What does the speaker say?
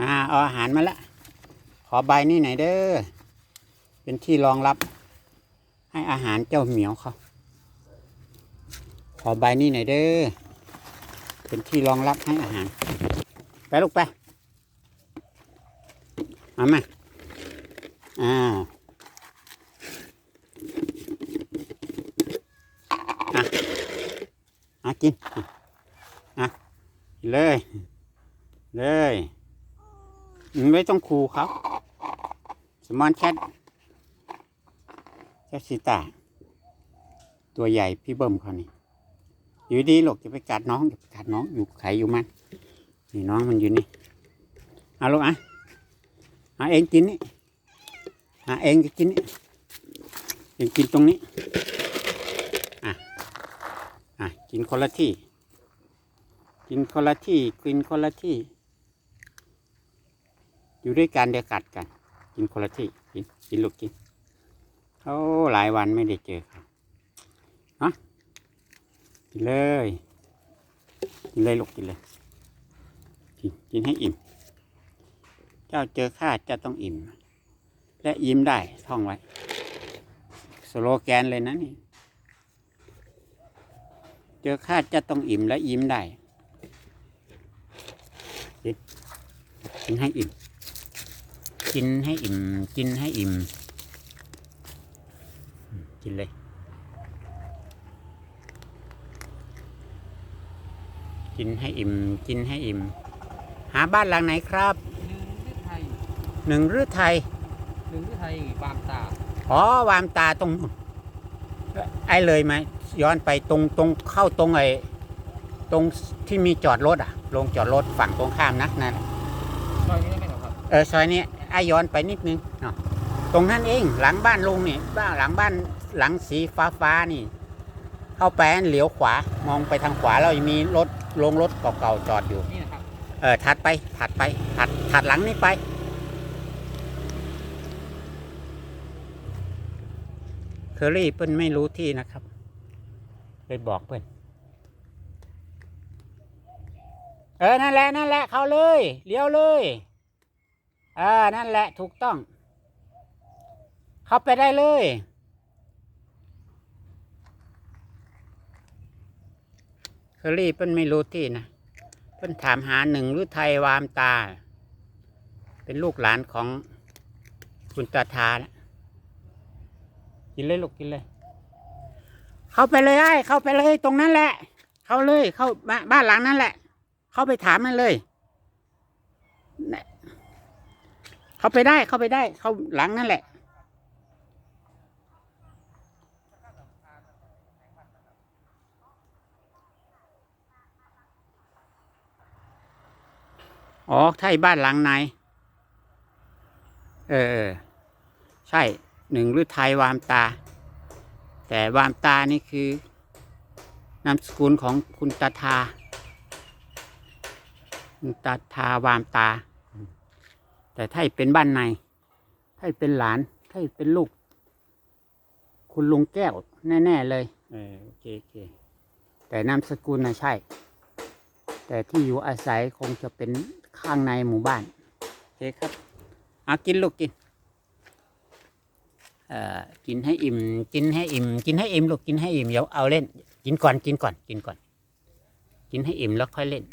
อ่าเอาอาหารมาละ ขอใบนี่หน่อยเด้อ เป็นที่รองรับ ให้อาหารเจ้าเหมียวเขาขอใบนี่หน่อยเด้อ เป็นที่รองรับให้อาหาร ไปลูกไปมามาอ้าอะอะกิน อะกินเลย เลย ไม่ต้องคูเขาสมอนแคทแคทซิตาตัวใหญ่พี่เบิ้มเขานี่อยู่ดีหลกจะไปกัดน้องจะไปกัดน้องอยู่ไข่อยู่มันนี่น้องมันอยู่นี่เอาลูกอะเอาเองกินนี่เอาเองก็กินนี่เองกินตรงนี้อะอะกินคนละที่ กินคนละที่กินคนละที่ อยู่ด้วยกันเดี๋ยวกัดกัน กินคนละที่กินกินลูกกินโอ้หลายวันไม่ได้เจอครับเนาะกินเลยกินเลยลูกกินเลยกินกินให้อิ่ม เจ้าเจอข้าเจะต้องอิ่ม และยิ้มได้ท่องไว้ สโลแกนเลยนะนี่เจอข้าจะต้องอิ่มและยิ้มได้กินให้อิ่ม กินให้อิ่ม กินให้อิ่มอืมกินเลย กินให้อิ่ม กินให้อิ่ม หาบ้านหลังไหนครับหนึ่งฤทัยหนึ่งฤทัยหนึ่งฤทัยบางตาอ๋อวามตาตรงนู้นไอ้เลยไหมย้อนไปตรงตรงเข้าตรงไอ้ตรงที่มีจอดรถอะลงจอดรถฝั่งตรงข้ามนะนั่นซอยนี้ได้ไหมครับเออซอยนี้ ไอ้ย้อนไปนิดนึงเนาะตรงนั้นเองหลังบ้านลุงนี่บ้านหลังบ้านหลังสีฟ้าฟ้าๆนี่ เข้าไปเหลียวขวามองไปทางขวาแล้วมีรถลงรถเก่าๆจอดอยู่นี่นะครับเออถัดไปถัดไปถัดถัดหลังนี้ไป เคอรี่เปิ้นไม่รู้ที่นะครับเลยบอกเปิ้นเออนั่นแหละนั่นแหละ เข้าเลยเลี้ยวเลยเออนั่นแหละถูกต้อง เข้าไปได้เลย เคอรี่เปิ้นไม่รู้ที่นะเพิ่นถามหาหนึ่งหรือไทยวามตา เป็นลูกหลานของคุณตาทานะกินเลยลูกกินเลย เข้าไปเลยไอ้เข้าไปเลยตรงนั้นแหละ เข้าเลยเข้าบ้านบ้านหลังนั้นแหละ เข้าไปถามมันเลยน่ะ เข้าไปได้เข้าไปได้ เข้าหลังนั่นแหละ อ๋อใช่บ้านหลังไหนเออเออ ใช่หนึ่งหรือไทยวามตา แต่วามตานี่คือนามสกุลของคุณตาทาคุณตาทาวามตา แต่ถ้าเป็นบ้านในถ้าเป็นหลานถ้าเป็นลูก คุณลุงแก้ว แน่ ๆ เลย เออโอเคโอเค แต่นามสกุลนะใช่ แต่ที่อยู่อาศัยคงจะเป็นข้างในหมู่บ้าน โอเคครับเอากินลูกกิน เอ่อ กินให้อิ่ม กินให้อิ่ม กินให้อิ่มลูก กินให้อิ่ม เดี๋ยวเอาเล่น กินก่อน กินก่อน กินก่อน กินให้อิ่มแล้วค่อยเล่น